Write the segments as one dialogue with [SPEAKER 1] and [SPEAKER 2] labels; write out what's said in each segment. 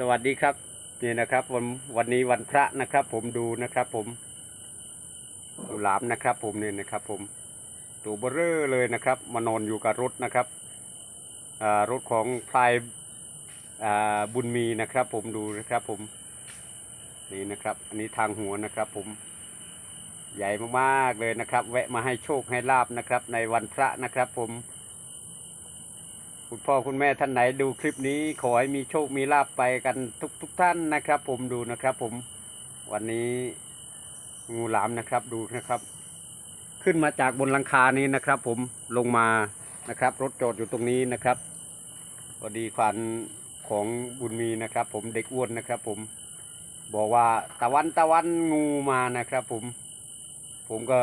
[SPEAKER 1] สวัสดีครับนี่นะครับวันวันนี้วันพระนะครับ ผมดูนะครับ ผมดูหลามนะครับ ผมเนี่ยนะครับ ผมตัวเบอร์เร่อเลยนะครับ มานอนอยู่กับรถนะครับรถของพลายบุญมีนะครับ ผมดูนะครับ ผมนี่นะครับ อันนี้ทางหัวนะครับ ผมใหญ่มากๆเลยนะครับ แวะมาให้โชคให้ลาบนะครับ ในวันพระนะครับ ผม คุณพ่อคุณแม่ท่านไหนดูคลิปนี้ ขอให้มีโชคมีลาบไปกันทุกทุกท่านนะครับ ผมดูนะครับผมวันนี้งูหลามนะครับดูนะครับ ขึ้นมาจากบนหลังคานี้นะครับ ผมลงมานะครับ รถจอดอยู่ตรงนี้นะครับพอดีควันของบุญมีนะครับ ผมเด็กอ้วนนะครับ ผมบอกว่าตะวันตะวันงูมานะครับ ผม ผมก็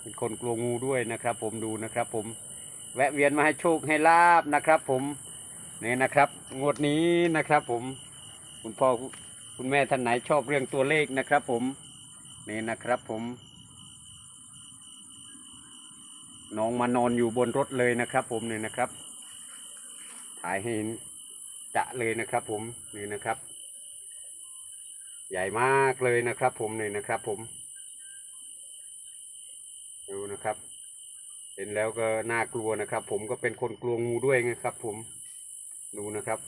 [SPEAKER 1] เป็นคนกลัวงูด้วยนะครับ ผมดูนะครับ ผม แวะเวียนมาให้โชคให้ลาบนะครับ ผมนี่นะครับ งวดนี้นะครับ ผมคุณพ่อคุณแม่ท่านไหนชอบเรื่องตัวเลขนะครับ ผมนี่นะครับ ผมน้องมานอนอยู่บนรถเลยนะครับ ผมนี่นะครับ ถ่ายให้เห็นจะเลยนะครับ ผมนี่นะครับ ใหญ่มากเลยนะครับ ผมนี่นะครับ ผมดูนะครับ เห็นแล้วก็น่ากลัวนะครับ ผมก็เป็นคนกลัวงูด้วยนะครับ ผมดูนะครับ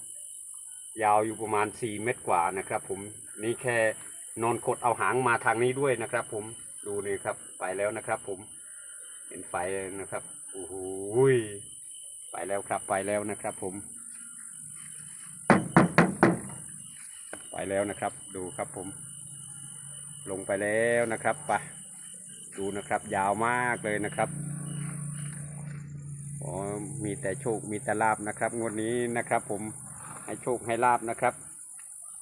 [SPEAKER 1] ยาวอยู่ประมาณสี่เมตรกว่านะครับ ผมนี่แค่นอนกดเอาหางมาทางนี้ด้วยนะครับ ผมดูนี่ครับ ไปแล้วนะครับ ผมเห็นไฟนะครับโอ้โหไปแล้วครับไปแล้วนะครับ ผม ไปแล้วนะครับ ดูครับผม ลงไปแล้วนะครับไปดูนะครับ ยาวมากเลยนะครับ อ๋อมีแต่โชคมีแต่ลาบนะครับ งวดนี้นะครับ ผมให้โชคให้ลาบนะครับ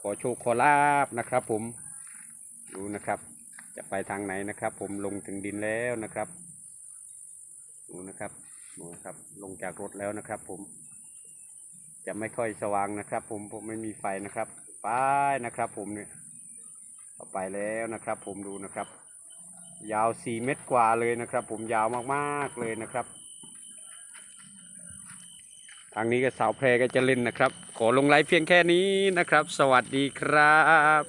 [SPEAKER 1] ขอโชคขอลาบนะครับ ผมดูนะครับ จะไปทางไหนนะครับ ผมลงถึงดินแล้วนะครับดูนะครับดูนะครับ ลงจากรถแล้วนะครับ ผม จะไม่ค่อยสว่างนะครับ ผมผมไม่มีไฟนะครับไปนะครับ ผมเนี่ยเอไปแล้วนะครับ ผมดูนะครับ ยาวสี่เมตรกว่าเลยนะครับ ผมยาวมากๆเลยนะครับ ทางนี้ก็สาวแพรก็จะเล่นนะครับ ขอลงไลฟ์เพียงแค่นี้นะครับ สวัสดีครับ